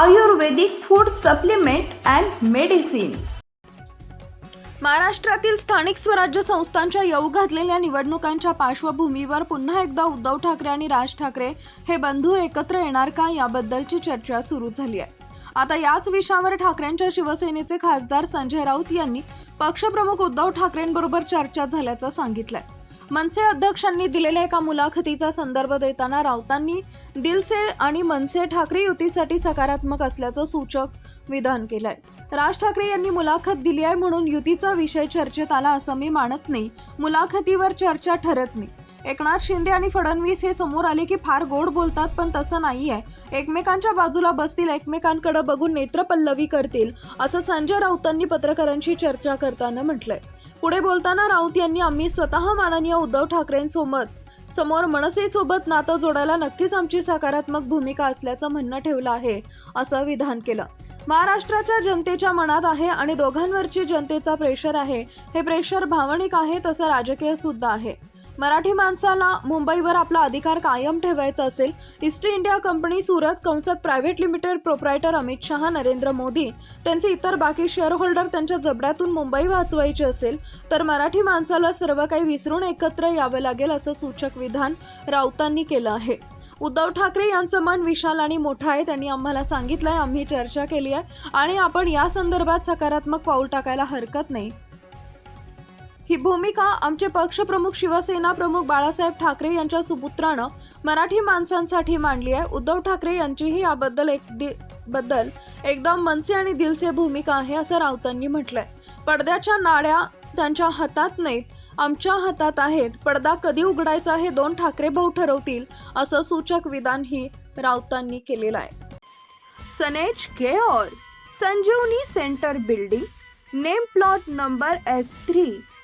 Ayurvedic food supplement and medicine. महाराष्ट्रातील स्थानिक स्वराज्य संस्थांच्या येऊ घातलेल्या निवडणुकांच्या पार्श्वभूमीवर पुन्हा एकदा उद्धव ठाकरे आणि राज ठाकरे हे बंधू एकत्र येणार का याबद्दलची चर्चा सुरू झाली आहे. आता याच विषयावर ठाकरेंच्या शिवसेनेचे खासदार संजय राऊत यांनी पक्षप्रमुख उद्धव ठाकरेंबरोबर चर्चा झाल्याचं सांगितलंय. मनसे अध्यक्षांनी दिलेल्या एका मुलाखतीचा संदर्भ देताना राऊतांनी दिलसे आणि मनसे ठाकरे युतीसाठी सकारात्मक असल्याचं सूचक विधान केलंय. राज ठाकरे यांनी मुलाखत दिली आहे म्हणून युतीचा विषय चर्चेत आला असं मी मानत नाही. मुलाखतीवर चर्चा ठरत नाही. एकनाथ शिंदे आणि फडणवीस हे समोर आले की फार गोड बोलतात पण तसं नाही आहे एकमेकांच्या बाजूला बसतील एकमेकांकडे बघून नेत्रपल्लवी करतील असं संजय राऊतांनी पत्रकारांशी चर्चा करताना म्हटलंय. पुढे बोलताना राऊत यांनी आम्ही स्वतः माननीय उद्धव ठाकरेंसोबत समोर मनसेसोबत नातं जोडायला नक्कीच आमची सकारात्मक भूमिका असल्याचं म्हणणं ठेवलं आहे असं विधान केलं. महाराष्ट्राच्या जनतेच्या मनात आहे आणि दोघांवरची जनतेचा प्रेशर आहे हे प्रेशर भावनिक आहे तसं राजकीय सुद्धा आहे. मराठी माणसाला मुंबईवर आपला अधिकार कायम ठेवायचा असेल ईस्ट इंडिया कंपनी सुरत कंसात private limited proprietor Amit Shah Narendra Modi त्यांचे इतर बाकी शेअर होल्डर त्यांच्या जबड्यातून मुंबई वाचवायची असेल तर मराठी माणसाला सर्व काही विसरून एकत्र यावं लागेल असं सूचक विधान राऊतांनी केलं आहे. उद्धव ठाकरे यांचं मन विशाल आणि मोठं आहे त्यांनी आम्हाला सांगितलंय आम्ही चर्चा केली आहे आणि आपण या संदर्भात सकारात्मक पाऊल टाकायला हरकत नाही. ही भूमिका आमचे पक्षप्रमुख शिवसेना प्रमुख बाळासाहेब ठाकरे यांच्या सुपुत्रानं मराठी माणसांसाठी मांडली आहे. उद्धव ठाकरे यांचीही याबद्दल एक दि- बद्दल एकदम मनसे आणि दिलसे भूमिका आहे असं राऊतांनी म्हटलंय. पडद्याच्या नाड्या त्यांच्या हातात नाहीत आमच्या हातात आहेत. पडदा कधी उघडायचा हे दोन ठाकरे भाऊ ठरवतील असं सूचक विधानही राऊतांनी केलेलं आहे. सनेज care Sanjeevani centre building name plot number F three.